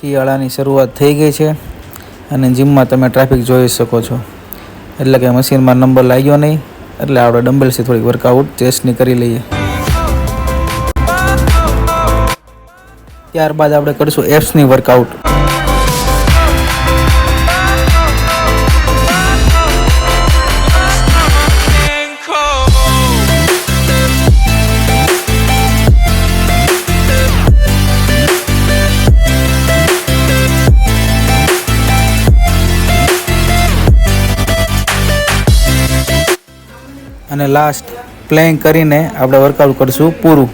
શિયાળાની શરૂઆત થઈ ગઈ છે અને જીમમાં તમે ટ્રાફિક જોઈ શકો છો. એટલે કે મશીનમાં નંબર લાગ્યો નહીં, એટલે આપણે ડંબલથી થોડીક વર્કઆઉટ ચેસ્ટની કરી લઈએ. ત્યારબાદ આપણે કરીશું એપ્સની વર્કઆઉટ અને લાસ્ટ પ્લેઇંગ કરીને આપણે વર્કઆઉટ કરીશું પૂરું.